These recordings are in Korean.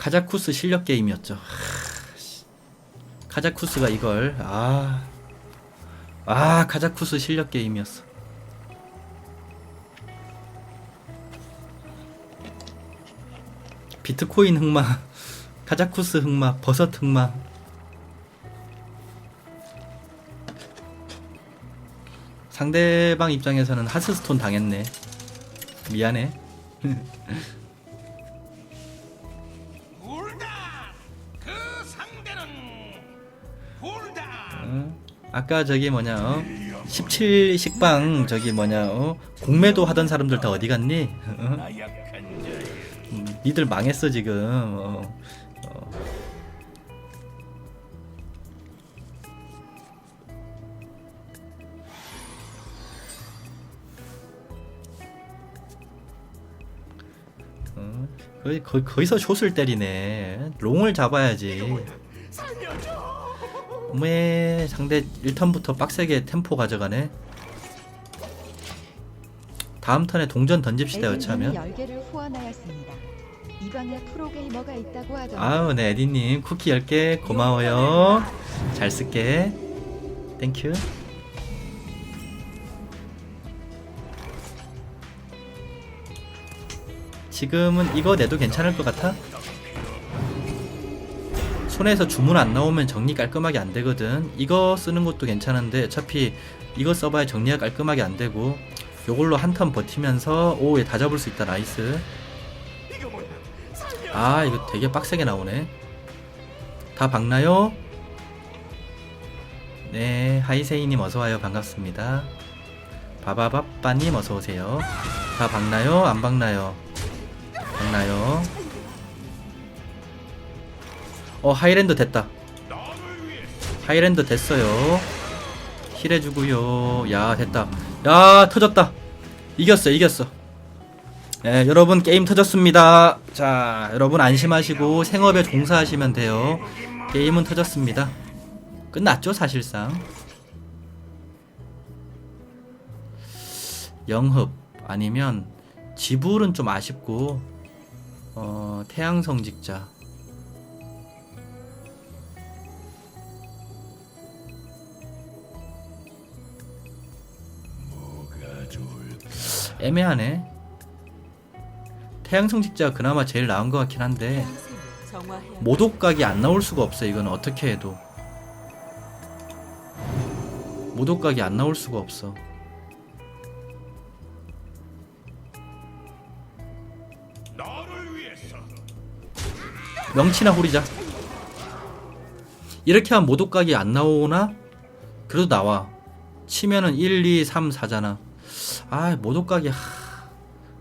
카자쿠스 실력 게임이었죠. 카자쿠스가 이걸 아. 아, 카자쿠스 실력 게임이었어. 비트코인 흑마, 카자쿠스 흑마, 버섯 흑마. 상대방 입장에서는 하스스톤 당했네. 미안해. 아까 저기 뭐냐 어? 17 식빵 저기 뭐냐 어? 공매도 하던 사람들 다 어디 갔니? 어? 니들 망했어 지금 어. 어. 어, 거기, 거, 거기서 숏을 때리네 롱을 잡아야지 왜 상대 1턴부터 빡세게 템포 가져가네. 다음 턴에 동전 던집시다 여차하면. 10개를 후원하였습니다. 이 방에 프로게이머가 있다고 하던데 아우 네 에디님. 쿠키 10개 고마워요. 잘 쓸게. 땡큐 지금은 이거 내도 괜찮을 것 같아? 손에서 주문 안 나오면 정리 깔끔하게 안 되거든 이거 쓰는 것도 괜찮은데 어차피 이거 써봐야 정리가 깔끔하게 안 되고 요걸로 한 턴 버티면서 오얘 다 잡을 수 있다 나이스 아 이거 되게 빡세게 나오네 다 박나요? 네 하이세이님 어서와요 반갑습니다 바바바빠님 어서오세요 다 박나요? 안 박나요? 박나요? 어 하이랜드 됐다 하이랜드 됐어요 힐해주고요 야 됐다 야 터졌다 이겼어 이겼어 네, 여러분 게임 터졌습니다. 자, 여러분 안심하시고 생업에 종사하시면 돼요. 게임은 터졌습니다. 끝났죠, 사실상. 영흡 아니면 지불은 좀 아쉽고 어, 태양성직자 애매하네. 태양 성직자가 그나마 제일 나은 것 같긴 한데 모독각이 안 나올 수가 없어 이건 어떻게 해도 모독각이 안 나올 수가 없어. 명치나 후리자 이렇게 하면 모독각이 안 나오나? 그래도 나와 치면은 1, 2, 3, 4잖아 아 모독각이 하...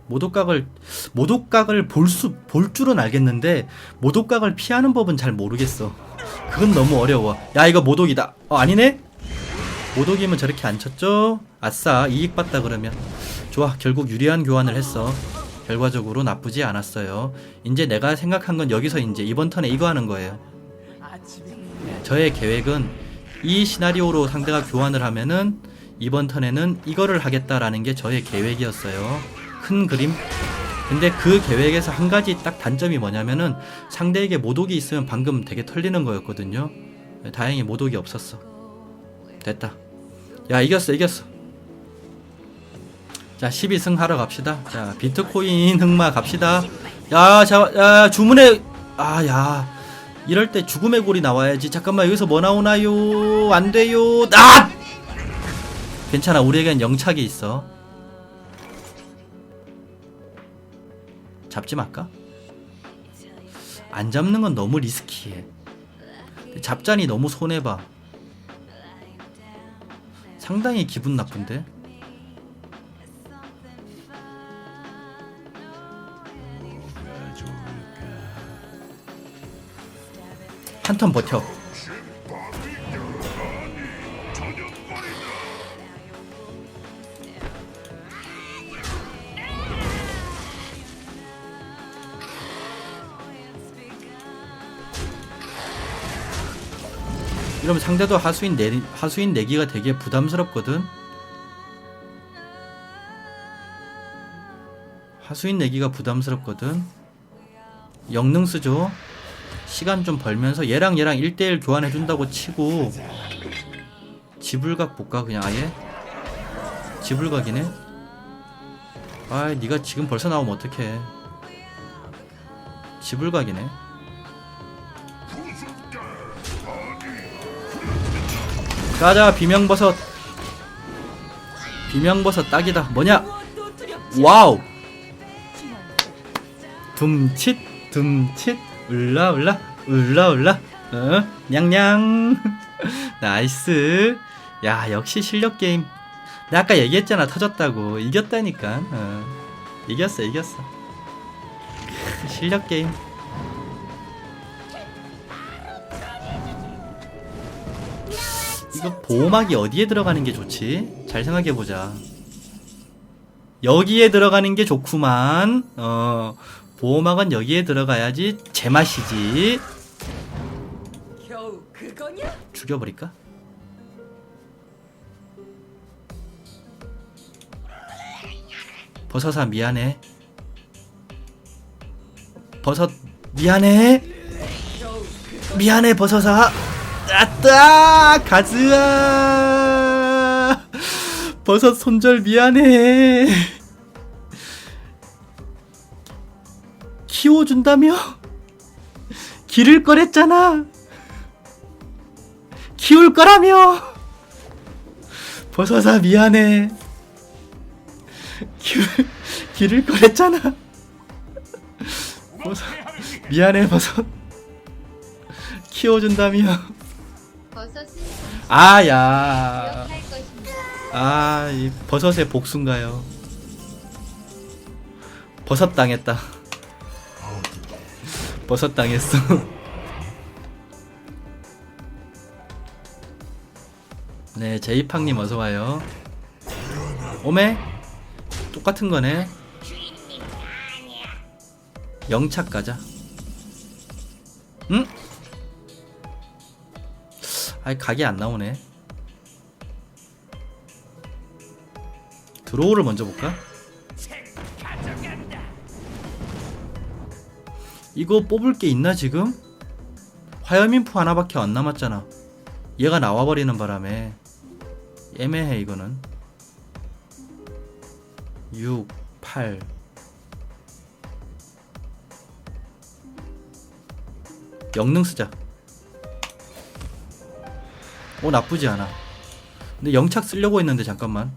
모독각을 모독각을 볼수볼 줄은 알겠는데 모독각을 피하는 법은 잘 모르겠어. 그건 너무 어려워. 야 이거 모독이다. 어 아니네? 모독이면 저렇게 안 쳤죠? 아싸 이익 봤다 그러면. 좋아 결국 유리한 교환을 했어. 결과적으로 나쁘지 않았어요. 이제 내가 생각한 건 여기서 이제 이번 턴에 이거 하는 거예요. 저의 계획은 이 시나리오로 상대가 교환을 하면은 이번 턴에는 이거를 하겠다라는 게 저의 계획이었어요. 큰 그림. 근데 그 계획에서 한 가지 딱 단점이 뭐냐면은 상대에게 모독이 있으면 방금 되게 털리는 거였거든요. 다행히 모독이 없었어. 됐다. 야, 이겼어, 이겼어. 자, 12승 하러 갑시다. 자, 비트코인 흑마 갑시다. 야, 자, 야, 주문에, 아, 야. 이럴 때 죽음의 골이 나와야지. 잠깐만, 여기서 뭐 나오나요? 안 돼요. 아! 괜찮아, 우리에겐 영착이 있어. 잡지 말까? 안 잡는 건 너무 리스키해. 잡자니 너무 손해봐. 상당히 기분 나쁜데? 한 턴 버텨. 상대도 하수인 내 하수인 내기가 되게 부담스럽거든. 하수인 내기가 부담스럽거든. 영능 쓰죠. 시간 좀 벌면서 얘랑 얘랑 1대1 교환해 준다고 치고 지불각 볼까 그냥 아예? 지불각이네? 아이 니가 지금 벌써 나오면 어떡해 지불각이네 가자 비명버섯. 비명버섯 딱이다. 뭐냐? 와우. 둠칫 둠칫. 울라 울라 울라 울라. 어? 냥냥. 나이스. 야 역시 실력 게임. 내가 아까 얘기했잖아 터졌다고. 이겼다니까. 어. 이겼어 이겼어. 실력 게임 이거 보호막이 어디에 들어가는 게 좋지? 잘 생각해 보자. 여기에 들어가는 게 좋구만. 어, 보호막은 여기에 들어가야지 제맛이지. 죽여버릴까? 버섯아 미안해. 버섯 미안해. 미안해 버섯아. 아따 가즈아. 버섯 손절 미안해. 키워준다며? 기를 거랬잖아. 키울 거라며. 버섯아 미안해. 기, 기를 거랬잖아. 버섯 미안해 버섯. 키워준다며. 아야. 아, 이 버섯의 복수인가요? 버섯 당했다. 버섯 당했어. 네, 제이팡님 어서 와요. 오메? 똑같은 거네. 영착 가자. 응? 아이 각이 안 나오네. 드로우를 먼저 볼까? 이거 뽑을 게 있나 지금? 화염인프 하나밖에 안 남았잖아. 얘가 나와버리는 바람에 애매해 이거는. 6, 8 영능 쓰자. 오 나쁘지 않아. 근데 영착 쓰려고 했는데 잠깐만.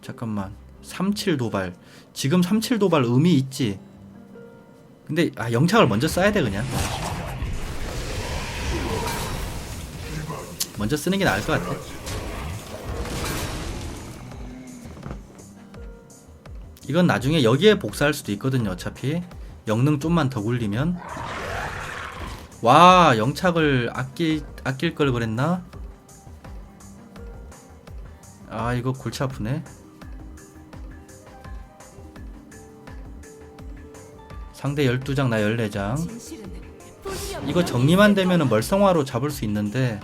잠깐만. 37 도발. 지금 37 도발 의미 있지? 근데 아 영착을 먼저 써야 돼 그냥. 먼저 쓰는 게 나을 것 같아 이건 나중에 여기에 복사할 수도 있거든요 어차피. 영능 좀만 더 굴리면. 와 영착을 아낄 아낄 걸 그랬나? 아 이거 골치 아프네. 상대 12장 나 14장. 진실은 뿐이 없는 이거 정리만 되면은 멀성화로 잡을 수 있는데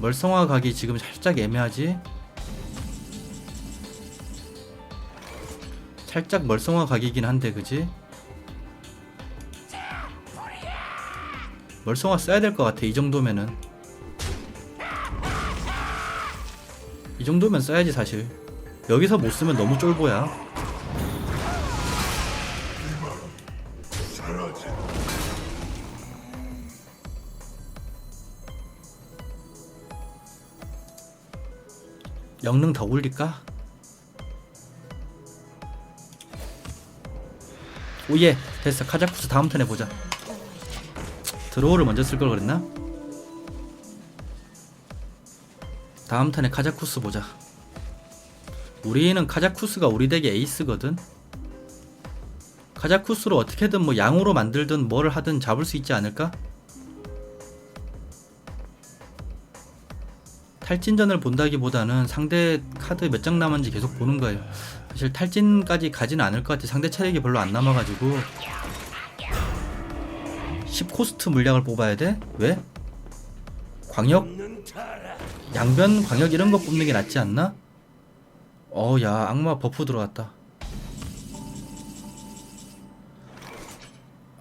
멀성화 각이 지금 살짝 애매하지 살짝 멀성화 각이긴 한데 그지? 멀성화 써야 될 것 같아 이 정도면은. 이 정도면 써야지 사실. 여기서 못 쓰면 너무 쫄보야. 영능 더 굴릴까? 오예. 됐어. 카자쿠스 다음 턴에 보자. 드로우를 먼저 쓸 걸 그랬나? 다음 턴에 카자쿠스 보자. 우리는 카자쿠스가 우리 덱의 에이스거든. 카자쿠스로 어떻게든 뭐 양으로 만들든 뭘 하든 잡을 수 있지 않을까? 탈진전을 본다기보다는 상대 카드 몇 장 남았는지 계속 보는 거예요. 사실 탈진까지 가지는 않을 것 같아. 상대 체력이 별로 안 남아가지고 10코스트 물량을 뽑아야 돼? 왜? 광역? 양변 광역 이런 거 뽑는 게 낫지 않나? 어야 악마 버프 들어왔다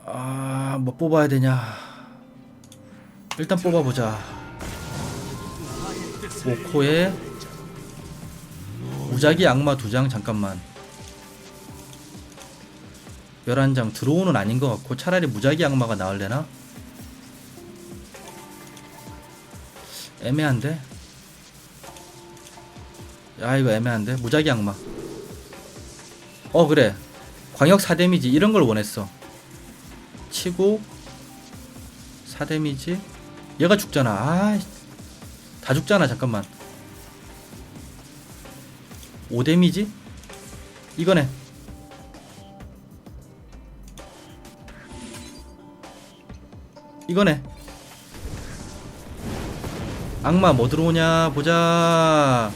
아뭐 뽑아야 되냐 일단 뽑아보자 5코에 무작위 악마 2장 잠깐만 11장 드로우는 아닌 것 같고 차라리 무작위 악마가 나을래나? 애매한데? 야 이거 애매한데? 무작위 악마 어 그래 광역 4데미지 이런 걸 원했어 치고 4데미지 얘가 죽잖아 아 다 죽잖아 잠깐만. 5 데미지? 이거네. 이거네. 악마 뭐 들어오냐? 보자.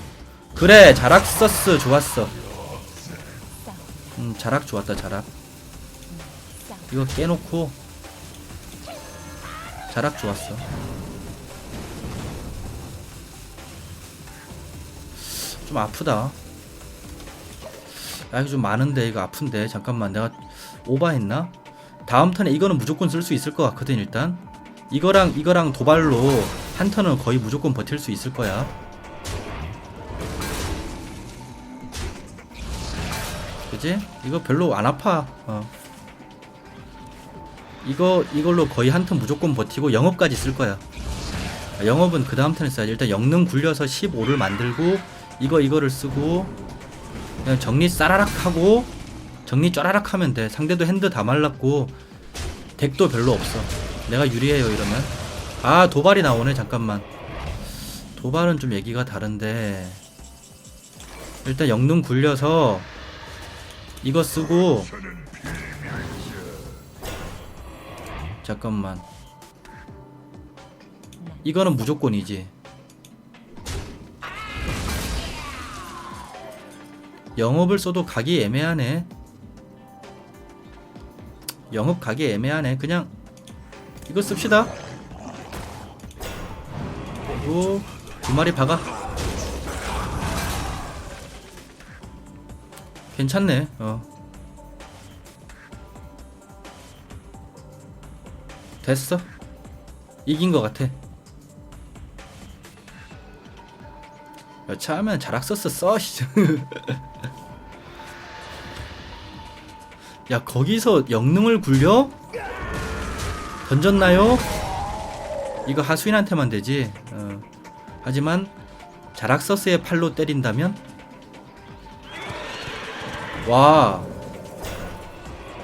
그래 자락 서스 좋았어. 음 자락 좋았다 자락. 이거 깨놓고 자락 좋았어 좀 아프다. 아 이거 좀 많은데 이거 아픈데. 잠깐만 내가 오바했나? 다음 턴에 이거는 무조건 쓸 수 있을 것 같거든 일단. 이거랑 이거랑 도발로 한 턴은 거의 무조건 버틸 수 있을 거야. 그지? 이거 별로 안 아파. 어. 이거 이걸로 거의 한 턴 무조건 버티고 영업까지 쓸 거야. 아, 영업은 그 다음 턴에 써야지. 일단 영능 굴려서 15를 만들고 이거 이거를 쓰고 그냥 정리 싸라락 하고 정리 쫘라락 하면 돼. 상대도 핸드 다 말랐고 덱도 별로 없어. 내가 유리해요 이러면. 아 도발이 나오네 잠깐만. 도발은 좀 얘기가 다른데 일단 영능 굴려서 이거 쓰고 잠깐만. 이거는 무조건이지 영업을 써도 각이 애매하네. 영업 각이 애매하네. 그냥 이거 씁시다. 그리고 두 마리 박아. 괜찮네. 어. 됐어. 이긴 것 같아 여차하면 자락 썼어 써 씨. 야 거기서 영능을 굴려? 던졌나요? 이거 하수인한테만 되지 어. 하지만 자락서스의 팔로 때린다면? 와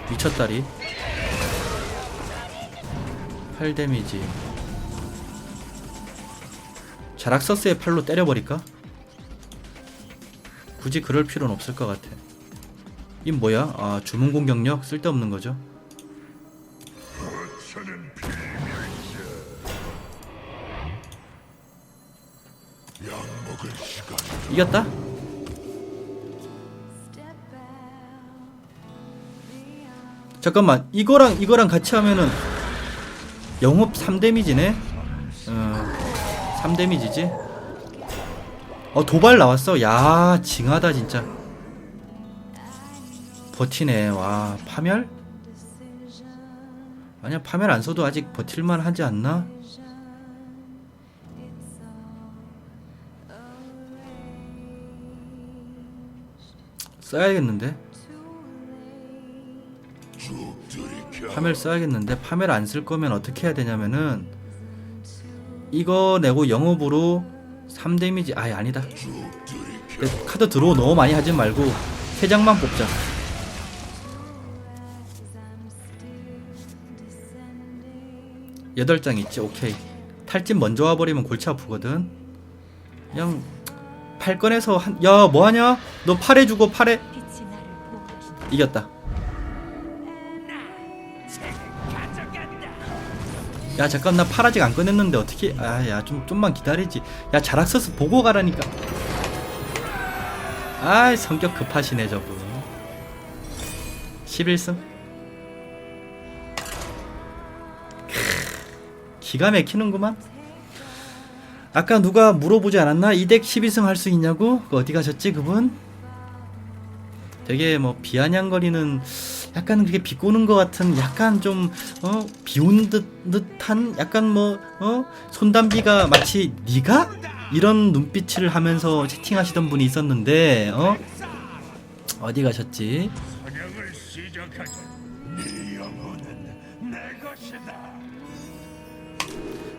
미쳤다리 8 데미지 자락서스의 팔로 때려버릴까? 굳이 그럴 필요는 없을 것 같아 이 뭐야? 아 주문 공격력 쓸데없는 거죠. 이겼다? 잠깐만 이거랑 이거랑 같이 하면은 영업 3데미지네 어 3데미지지 어 도발 나왔어 야 징하다 진짜 버티네 와 파멸? 아니야 파멸 안 써도 아직 버틸만 하지 않나? 써야겠는데. 파멸 써야겠는데 파멸 안 쓸 거면 어떻게 해야 되냐면은 이거 내고 영업으로 3데미지 아예 아니다. 근데 카드 드로우 너무 많이 하지 말고 3장만 뽑자. 여덟 장 있지? 오케이. 탈진 먼저 와버리면 골치 아프거든. 그냥 팔 꺼내서 한, 야 뭐하냐? 너 팔에 주고 팔에. 이겼다 야 잠깐 나팔 아직 안 꺼냈는데 어떻게 아 야 좀 좀만 기다리지 야 자락서스 보고 가라니까 아이 성격 급하시네 저분 11승 기가 막히는구만 아까 누가 물어보지 않았나? 이 덱 12승 할 수 있냐고? 그 어디 가셨지 그분? 되게 뭐 비아냥거리는 약간 그게 비꼬는 것 같은 약간 좀 어, 비운 듯 듯한 약간 뭐 어, 손담비가 마치 네가 이런 눈빛을 하면서 채팅하시던 분이 있었는데 어 어디 가셨지? 네.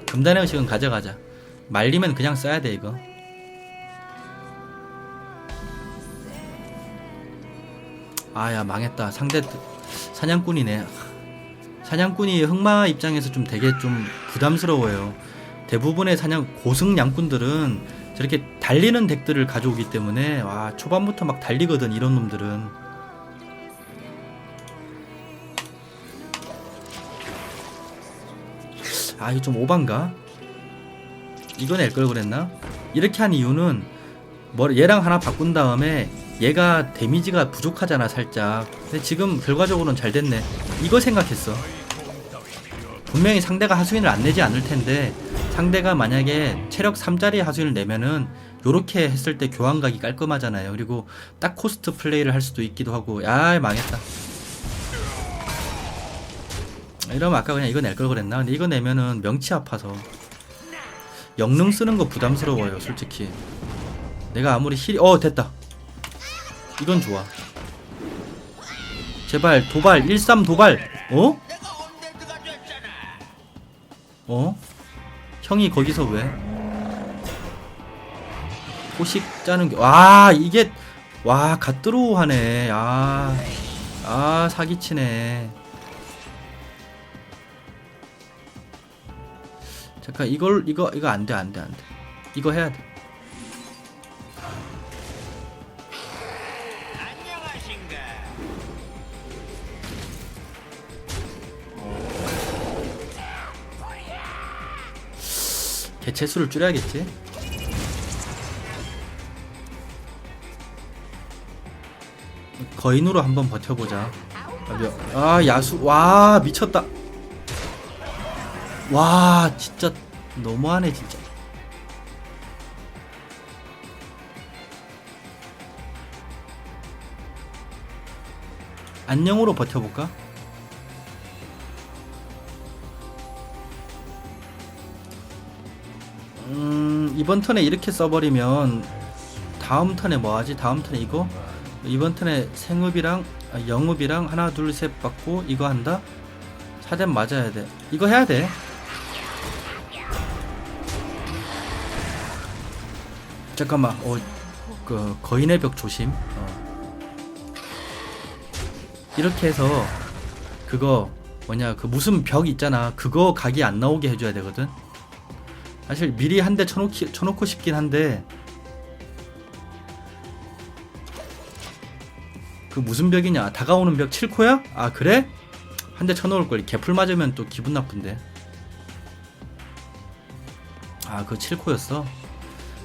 금단의 의식은 가져가자. 말리면 그냥 써야 돼 이거. 아야 망했다. 상대 사냥꾼이네. 사냥꾼이 흑마 입장에서 좀 되게 좀 부담스러워요. 대부분의 사냥 고승 양꾼들은 저렇게 달리는 덱들을 가져오기 때문에 와 초반부터 막 달리거든 이런 놈들은. 아 이거 좀 오반가? 이거 낼 걸 그랬나? 이렇게 한 이유는 뭐 얘랑 하나 바꾼 다음에 얘가 데미지가 부족하잖아 살짝. 근데 지금 결과적으로는 잘 됐네. 이거 생각했어. 분명히 상대가 하수인을 안 내지 않을 텐데 상대가 만약에 체력 3짜리 하수인을 내면은 요렇게 했을 때 교환각이 깔끔하잖아요. 그리고 딱 코스트 플레이를 할 수도 있기도 하고. 야 망했다. 이러면 아까 그냥 이거 낼 걸 그랬나? 근데 이거 내면은 명치 아파서. 영능 쓰는 거 부담스러워요 솔직히. 내가 아무리 힐... 어 됐다 이건 좋아 제발 도발 13 도발 어? 어? 형이 거기서 왜? 호식 짜는 게... 와 이게... 와 갓드로우 하네 아... 아 사기치네 잠깐 이걸 이거 이거 안 돼 안 돼 안 돼 이거 해야 돼 개체수를 줄여야겠지. 거인으로 한번 버텨보자. 아, 몇- 아 야수 와 미쳤다. 와 진짜 너무하네 진짜. 안녕으로 버텨볼까? 음 이번 턴에 이렇게 써버리면 다음 턴에 뭐하지? 다음 턴에 이거? 이번 턴에 생읍이랑 아, 영읍이랑 하나 둘 셋 받고 이거 한다? 사대 맞아야 돼 이거 해야 돼 잠깐만 어, 그 거인의 벽 조심 어. 이렇게 해서 그거 뭐냐 그 무슨 벽 있잖아 그거 각이 안 나오게 해줘야 되거든 사실 미리 한 대 쳐놓기, 쳐놓고 싶긴 한데 그 무슨 벽이냐? 다가오는 벽 7코야? 아 그래? 한 대 쳐놓을 걸. 개풀 맞으면 또 기분 나쁜데. 아 그거 7코였어?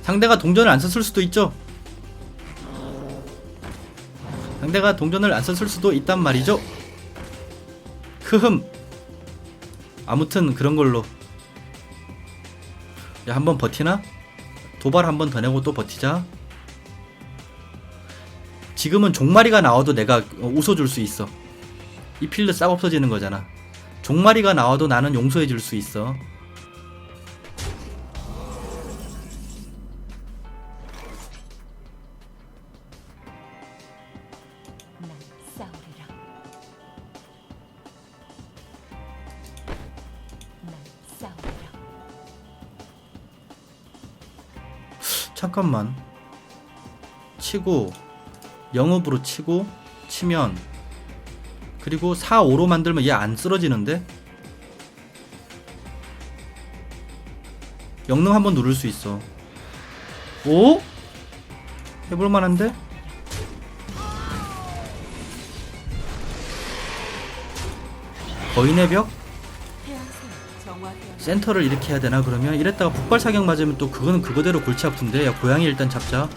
상대가 동전을 안 썼을 수도 있죠? 상대가 동전을 안 썼을 수도 있단 말이죠? 흐흠. 아무튼 그런 걸로 야 한번 버티나? 도발 한 번 더 내고 또 버티자. 지금은 종마리가 나와도 내가 어, 웃어줄 수 있어. 이 필드 싹 없어지는 거잖아. 종마리가 나와도 나는 용서해 줄 수 있어 잠깐만 치고 영업으로 치고 치면 그리고 4, 5로 만들면 얘 안 쓰러지는데? 영능 한번 누를 수 있어 오? 해볼 만한데? 거인의 벽? 센터를 해야 되나 그러면? 이랬다가 북발 사격 맞으면 또 그거는 그거대로 골치 아픈데? 야 고양이 일단 잡자.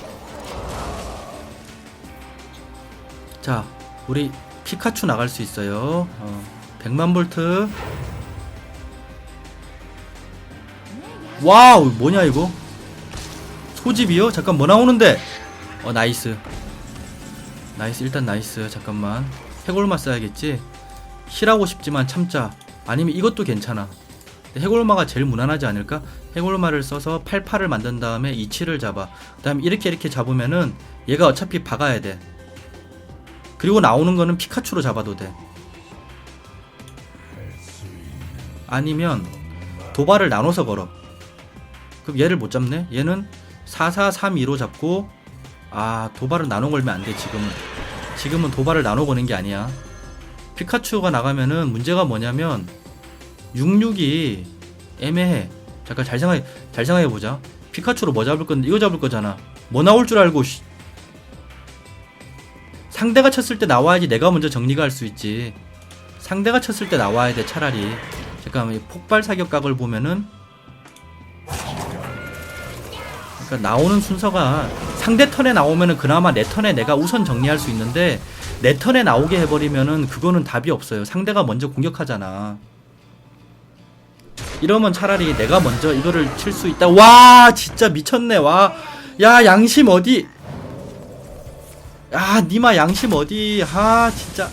자 우리 피카츄 나갈 수 있어요. 어, 100만 볼트. 와우 뭐냐 이거? 소집이요? 잠깐 뭐 나오는데? 어 나이스. 나이스 일단 나이스. 잠깐만. 해골마 써야겠지? 힐하고 싶지만 참자. 아니면 이것도 괜찮아 해골마가 제일 무난하지 않을까? 해골마를 써서 88을 만든 다음에 27을 잡아. 그 다음에 이렇게 이렇게 잡으면은 얘가 어차피 박아야 돼. 그리고 나오는 거는 피카츄로 잡아도 돼. 아니면 도발을 나눠서 걸어. 그럼 얘를 못 잡네? 얘는 4432로 잡고 아 도발을 나눠 걸면 안 돼 지금은. 지금은 도발을 나눠 거는 게 아니야. 피카츄가 나가면은 문제가 뭐냐면 66이 애매해 잠깐 잘 생각해 잘 생각해 보자 피카츄로 뭐 잡을 건데 이거 잡을 거잖아 뭐 나올 줄 알고 씨. 상대가 쳤을 때 나와야지 내가 먼저 정리가 할 수 있지 상대가 쳤을 때 나와야 돼 차라리 잠깐만 이 폭발 사격각을 보면은 그러니까 나오는 순서가 상대 턴에 나오면은 그나마 내 턴에 내가 우선 정리할 수 있는데 내 턴에 나오게 해버리면은 그거는 답이 없어요. 상대가 먼저 공격하잖아. 이러면 차라리 내가 먼저 이거를 칠 수 있다. 와 진짜 미쳤네. 와. 야 양심 어디? 야 니마 양심 어디? 아 진짜.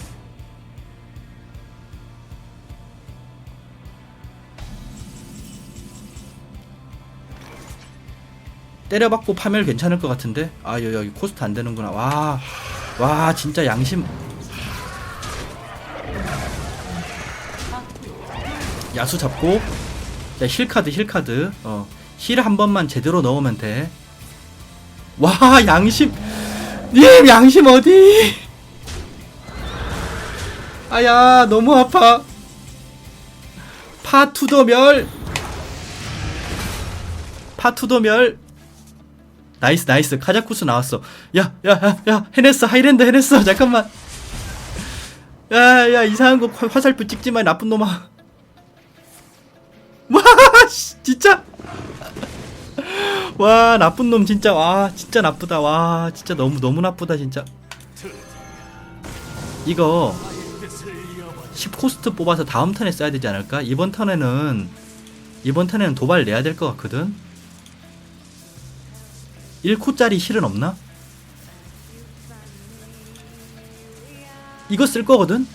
때려받고 파멸 괜찮을 것 같은데 아 여기, 여기 코스트 안 되는구나 와와 진짜 양심 야수 잡고 자, 힐카드 힐카드. 어, 힐 한 번만 제대로 넣으면 돼 와 양심. 님 양심 어디? 아야 너무 아파. 파투더멸. 파투더멸. 나이스 나이스. 카자쿠스 나왔어. 야 야 야 야 해냈어. 하이랜드 해냈어. 잠깐만. 야 야 이상한 거 화- 화살표 찍지 마 나쁜 놈아 와 씨, 진짜? 와 나쁜 놈 진짜. 와 진짜 나쁘다. 와 진짜 너무 너무 나쁘다 진짜. 이거 10코스트 뽑아서 다음 턴에 써야 되지 않을까? 이번 턴에는 이번 턴에는 도발 내야 될 것 같거든? 1코짜리 힐은 없나? 이거 쓸 거거든?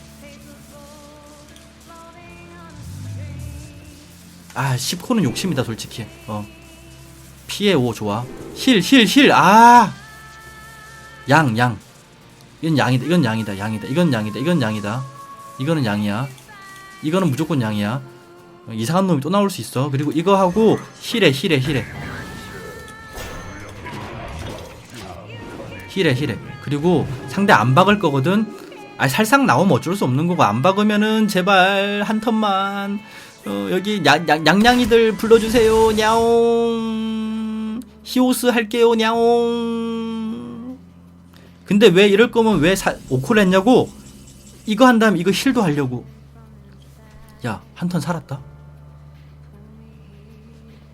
아 10코는 욕심이다 솔직히. 어. 피해 5 좋아. 힐 힐 힐아! 양 양. 이건 양이다 이건 양이다 양이다. 이건 양이다 이건 양이다. 이거는 양이야. 이거는 무조건 양이야. 어, 이상한 놈이 또 나올 수 있어. 그리고 이거 하고 힐해 힐해 힐해. 힐해 힐해. 그리고 상대 안 박을 거거든. 아 살상 나오면 어쩔 수 없는 거고 안 박으면은 제발 한 턴만 어, 여기 양, 양, 양양이들 불러주세요. 냐옹. 히오스 할게요. 냐옹. 근데 왜 이럴 거면 왜 사, 오콜 했냐고? 이거 한 다음에 이거 힐도 하려고. 야 한 턴 살았다.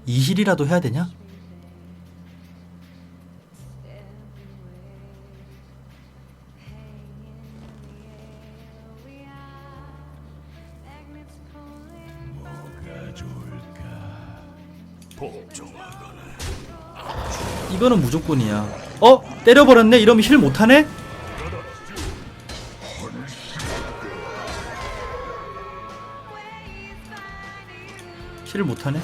이 힐이라도 해야 되냐? 이거는 무조건이야. 어? 때려버렸네? 이러면 힐 못하네? 힐을 못하네?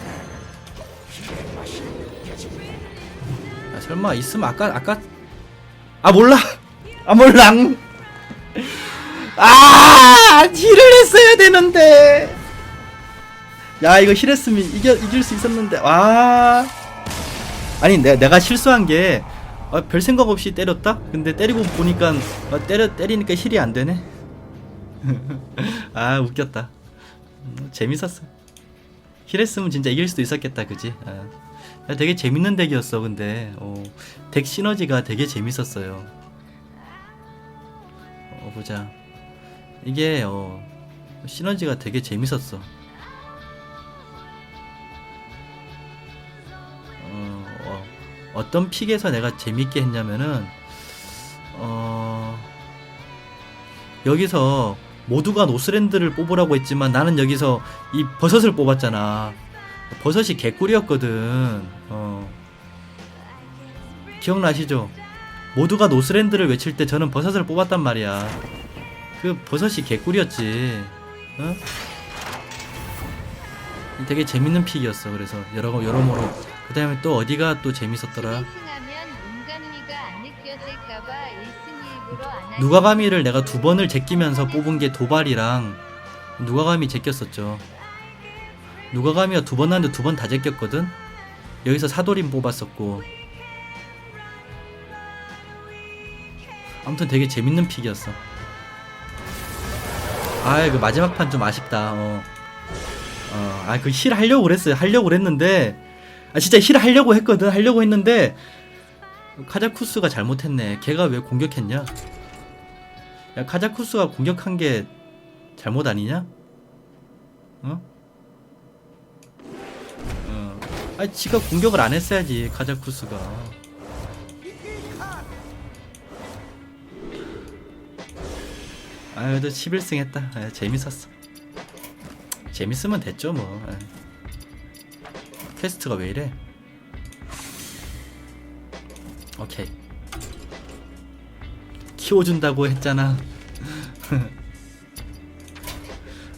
아, 설마 있으면 아까 아까 아 몰라 아 몰랑 아 힐을 했어야 되는데 야 이거 힐 했으면 이겨 이길 수 있었는데 와 아니 내가, 내가 실수한 게 어, 별 생각 없이 때렸다? 근데 때리고 보니까 어, 때려 때리니까 힐이 안 되네. 아 웃겼다. 음, 재밌었어. 힐했으면 진짜 이길 수도 있었겠다, 그지? 아, 야, 되게 재밌는 덱이었어, 근데 어, 덱 시너지가 되게 재밌었어요. 어, 보자. 이게 어, 시너지가 되게 재밌었어. 어, 어, 어떤 픽에서 내가 재밌게 했냐면은 어 여기서 모두가 노스랜드를 뽑으라고 했지만 나는 여기서 이 버섯을 뽑았잖아. 버섯이 개꿀이었거든. 어. 기억나시죠? 모두가 노스랜드를 외칠 때 저는 버섯을 뽑았단 말이야. 그 버섯이 개꿀이었지. 어? 되게 재밌는 픽이었어. 그래서 여러 여러모로 그 다음에 또 어디가 또 재밌었더라. 1승하면 인간미가 안 느껴질까봐 1승 1부로 안 누가 감히를 내가 두 번을 제끼면서 뽑은 게 도발이랑 누가 감히 제꼈었죠. 누가 감히가 두 번 나왔는데 두 번 다 제꼈거든. 여기서 사도림 뽑았었고. 아무튼 되게 재밌는 픽이었어. 아, 그 마지막 판 좀 아쉽다. 어. 어, 아, 그 힐 하려고 그랬어요. 하려고 그랬는데, 아, 진짜 힐 하려고 했거든. 하려고 했는데, 카자쿠스가 잘못했네. 걔가 왜 공격했냐? 야 카자쿠스가 공격한 게 잘못 아니냐? 어? 어. 아 지가 공격을 안 했어야지 카자쿠스가. 아 그래도 11승 했다. 아, 재밌었어. 재밌으면 됐죠 뭐. 아. 퀘스트가 왜 이래? 오케이. 키워준다고 했잖아.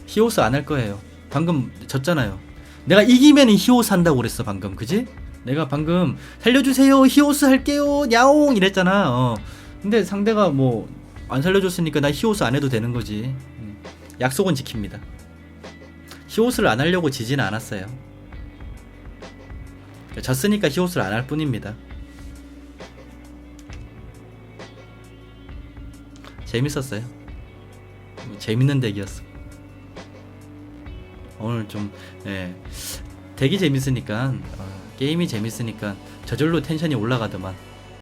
히오스 안 할 거예요. 방금 졌잖아요. 내가 이기면 히오스 한다고 그랬어 방금, 그지? 내가 방금 살려주세요, 히오스 할게요, 야옹 이랬잖아. 어. 근데 상대가 뭐 안 살려줬으니까 나 히오스 안 해도 되는 거지. 음. 약속은 지킵니다. 히오스를 안 하려고 지진 않았어요. 졌으니까 히오스를 안할 뿐입니다. 재밌었어요. 뭐 재밌는 덱이었어. 오늘 좀 예, 덱이 재밌으니까 어, 게임이 재밌으니까 저절로 텐션이 올라가더만.